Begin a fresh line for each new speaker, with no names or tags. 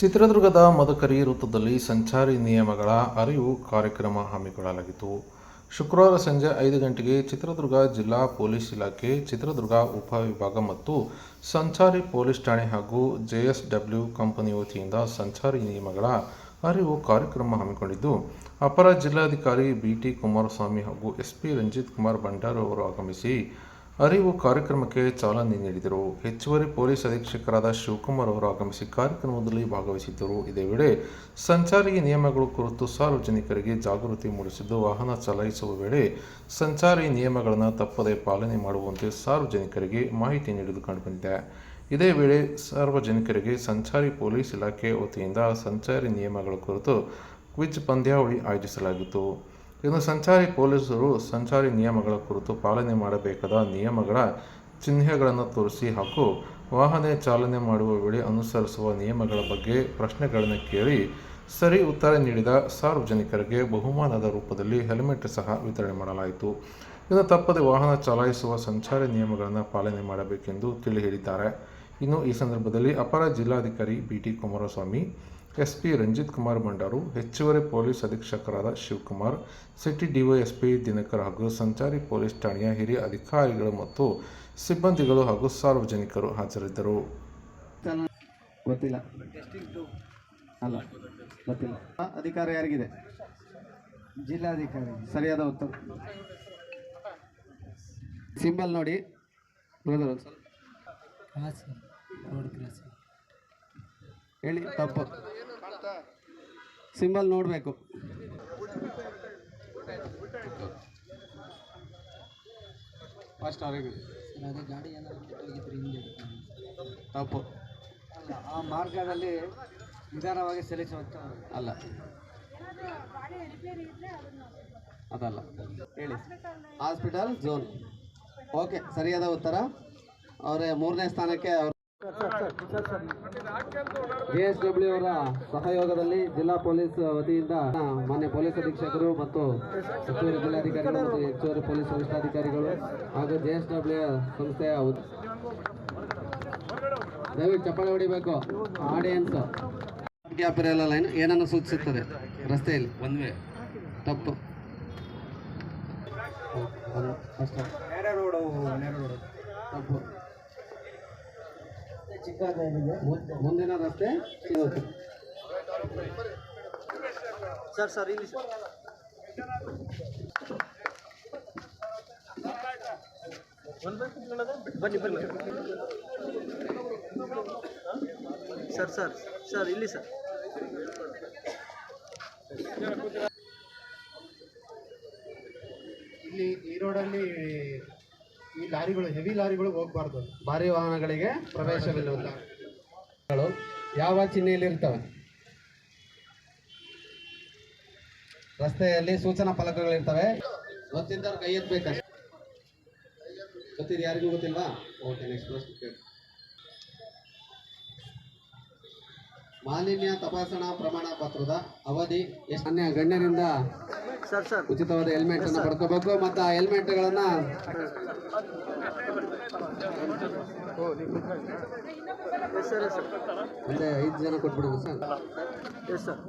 ಚಿತ್ರದುರ್ಗದ ಮದಕರಿ ವೃತ್ತದಲ್ಲಿ ಸಂಚಾರಿ ನಿಯಮಗಳ ಅರಿವು ಕಾರ್ಯಕ್ರಮ ಹಮ್ಮಿಕೊಳ್ಳಲಾಗಿತ್ತು. ಶುಕ್ರವಾರ ಸಂಜೆ ಐದು ಗಂಟೆಗೆ ಚಿತ್ರದುರ್ಗ ಜಿಲ್ಲಾ ಪೊಲೀಸ್ ಇಲಾಖೆ, ಚಿತ್ರದುರ್ಗ ಉಪವಿಭಾಗ ಮತ್ತು ಸಂಚಾರಿ ಪೊಲೀಸ್ ಠಾಣೆ ಹಾಗೂ ಜೆಎಸ್ಡಬ್ಲ್ಯೂ ಕಂಪನಿ ವತಿಯಿಂದ ಸಂಚಾರಿ ನಿಯಮಗಳ ಅರಿವು ಕಾರ್ಯಕ್ರಮ ಹಮ್ಮಿಕೊಂಡಿದ್ದು, ಅಪರ ಜಿಲ್ಲಾಧಿಕಾರಿ ಬಿಟಿ ಕುಮಾರಸ್ವಾಮಿ ಹಾಗೂ ಎಸ್ಪಿ ರಂಜಿತ್ ಕುಮಾರ್ ಭಂಡಾರ್ ಅವರು ಆಗಮಿಸಿ ಅರಿವು ಕಾರ್ಯಕ್ರಮಕ್ಕೆ ಚಾಲನೆ ನೀಡಿದರು. ಹೆಚ್ಚುವರಿ ಪೊಲೀಸ್ ಅಧೀಕ್ಷಕರಾದ ಶಿವಕುಮಾರ್ ಅವರು ಆಗಮಿಸಿ ಕಾರ್ಯಕ್ರಮದಲ್ಲಿ ಭಾಗವಹಿಸಿದ್ದರು. ಇದೇ ವೇಳೆ ಸಂಚಾರಿ ನಿಯಮಗಳ ಕುರಿತು ಸಾರ್ವಜನಿಕರಿಗೆ ಜಾಗೃತಿ ಮೂಡಿಸಿದ್ದು, ವಾಹನ ಚಲಾಯಿಸುವ ವೇಳೆ ಸಂಚಾರಿ ನಿಯಮಗಳನ್ನು ತಪ್ಪದೆ ಪಾಲನೆ ಮಾಡುವಂತೆ ಸಾರ್ವಜನಿಕರಿಗೆ ಮಾಹಿತಿ ನೀಡುವುದು ಕಂಡುಬಂದಿದೆ. ಇದೇ ವೇಳೆ ಸಾರ್ವಜನಿಕರಿಗೆ ಸಂಚಾರಿ ಪೊಲೀಸ್ ಇಲಾಖೆ ವತಿಯಿಂದ ಸಂಚಾರಿ ನಿಯಮಗಳ ಕುರಿತು ಕ್ವಿಜ್ ಪಂದ್ಯಾವಳಿ ಆಯೋಜಿಸಲಾಗಿತ್ತು. ಇನ್ನು ಸಂಚಾರಿ ಪೊಲೀಸರು ಸಂಚಾರಿ ನಿಯಮಗಳ ಕುರಿತು ಪಾಲನೆ ಮಾಡಬೇಕಾದ ನಿಯಮಗಳ ಚಿಹ್ನೆಗಳನ್ನು ತೋರಿಸಿ ಹಾಗೂ ವಾಹನ ಚಾಲನೆ ಮಾಡುವ ವೇಳೆ ಅನುಸರಿಸುವ ನಿಯಮಗಳ ಬಗ್ಗೆ ಪ್ರಶ್ನೆಗಳನ್ನು ಕೇಳಿ ಸರಿ ಉತ್ತರ ನೀಡಿದ ಸಾರ್ವಜನಿಕರಿಗೆ ಬಹುಮಾನದ ರೂಪದಲ್ಲಿ ಹೆಲ್ಮೆಟ್ ಸಹ ವಿತರಣೆ ಮಾಡಲಾಯಿತು. ಇನ್ನು ತಪ್ಪದೆ ವಾಹನ ಚಲಾಯಿಸುವ ಸಂಚಾರಿ ನಿಯಮಗಳನ್ನು ಪಾಲನೆ ಮಾಡಬೇಕೆಂದು ತಿಳಿ ಹೇಳಿದ್ದಾರೆ ಇನ್ನು ಈ ಸಂದರ್ಭದಲ್ಲಿ ಅಪರ ಜಿಲ್ಲಾಧಿಕಾರಿ B T Kumaraswamy SP Ranjith Kumar Bhandaru ಹೆಚ್ಚುವರಿ ಪೊಲೀಸ್ ಅಧೀಕ್ಷಕರಾದ ಶಿವಕುಮಾರ್ ಸಿಟಿ ಡಿವೈಎಸ್ಪಿ ದಿನಕರ್ ಹಾಗೂ ಸಂಚಾರಿ ಪೊಲೀಸ್ ಠಾಣೆಯ ಹಿರಿಯ ಅಧಿಕಾರಿಗಳು ಮತ್ತು ಸಿಬ್ಬಂದಿಗಳು ಹಾಗೂ ಸಾರ್ವಜನಿಕರು ಹಾಜರಿದ್ದರು.
ಗೊತ್ತಿಲ್ಲ. ಅಲ್ಲ ಗೊತ್ತಿಲ್ಲ. ಆ, ಅಧಿಕಾರ ಯಾರಿಗಿದೆ?
ಜಿಲ್ಲಾಧಿಕಾರಿ.
ಸರಿಯಾದ ಉತ್ತರ. ಸಿಂಬಲ್ ನೋಡಿ. ಬ್ರದರ್ ಒಂದ್ ಹೇಳಿ ತಪ್ಪು. ಸಿಂಬಲ್ ನೋಡಬೇಕು. ಫಸ್ಟ್ ಅವ್ರಿಗೆ ತಪ್ಪು.
ಆ ಮಾರ್ಗದಲ್ಲಿ ನಿಧಾನವಾಗಿ ಚಲಿಸುವಂತ
ಅಲ್ಲ. ಅದಲ್ಲ. ಹೇಳಿ. ಹಾಸ್ಪಿಟಲ್ ಝೋನ್ ಓಕೆ ಸರಿಯಾದ ಉತ್ತರ. ಅವರೇ ಮೂರನೇ ಸ್ಥಾನಕ್ಕೆ ಅವರು ಜೆ ಎಸ್ ಡಬ್ಲ್ಯೂ ಅವರ ಸಹಯೋಗದಲ್ಲಿ ಜಿಲ್ಲಾ ಪೊಲೀಸ್ ವತಿಯಿಂದ ಮಾನ್ಯ ಪೊಲೀಸ್ ಅಧೀಕ್ಷಕರು ಮತ್ತು ಹೆಚ್ಚುವರಿ ಜಿಲ್ಲಾಧಿಕಾರಿಗಳು ಮತ್ತು ಹೆಚ್ಚುವರಿ ಪೊಲೀಸ್ ವರಿಷ್ಠಾಧಿಕಾರಿಗಳು ಹಾಗೂ ಜೆ ಎಸ್ ಡಬ್ಲ್ಯೂ ಸಂಸ್ಥೆಯ ದಯವಿ ದಯವಿಟ್ಟು ಚಪ್ಪಾಳೆ ಹೊಡಿಬೇಕು. ಆಡಿಯನ್ಸ್. ಗ್ಯಾಪ್ ಇರಲ್ಲ ಲೈನ್ ಏನನ್ನು ಸೂಚಿಸುತ್ತದೆ? ರಸ್ತೆಯಲ್ಲಿ.
One way.
ತಪ್ಪು. ತಪ್ಪು.
ಚಿಕ್ಕದಾಗಿದೆ.
ಮುಂದಿನ ರಸ್ತೆ ಸಿಗುತ್ತೆ.
ಸರ್ ಸರ್ ಇಲ್ಲಿ ಸರ್. ಬನ್ನಿ ಬನ್ನಿ. ಸರ್ ಸರ್ ಸರ್ ಇಲ್ಲಿ ಸರ್.
ಇಲ್ಲಿ ಈ ರೋಡಲ್ಲಿ ಈ ಲಾರಿಗಳು ಹೆವಿ ಲಾರಿಗಳು ಹೋಗ್ಬಾರ್ದು.
ಭಾರಿ ವಾಹನಗಳಿಗೆ ಪ್ರವೇಶವಿಲ್ಲ ಯಾವ ಚಿಹ್ನೆಯಲ್ಲಿ ಇರ್ತವೆ? ರಸ್ತೆಯಲ್ಲಿ ಸೂಚನಾ ಫಲಕಗಳಿರ್ತವೆ ಗೊತ್ತಿದ್ದವ್ರು ಕೈ ಎತ್ತಬೇಕಷ್ಟೆ ಗೊತ್ತಿದೆ ಯಾರಿಗೂ ಗೊತ್ತಿಲ್ವಾ? ಓಕೆ ನೆಕ್ಸ್ಟ್ ಪ್ರಶ್ನೆ ಮಾಲಿನ್ಯ ತಪಾಸಣಾ ಪ್ರಮಾಣ ಪತ್ರದ ಅವಧಿ ಎಷ್ಟು? ಗಣ್ಯರಿಂದ ಉಚಿತವಾದ ಹೆಲ್ಮೆಟ್ ಅನ್ನು ಪಡ್ಕೋಬೇಕು ಮತ್ತು ಆ ಹೆಲ್ಮೆಟ್ಗಳನ್ನು ಒಂದೇ ಐದು ಜನ ಕೊಟ್ಬಿಡ್ಬೇಕು ಸರ್
ಎಸ್ ಸರ್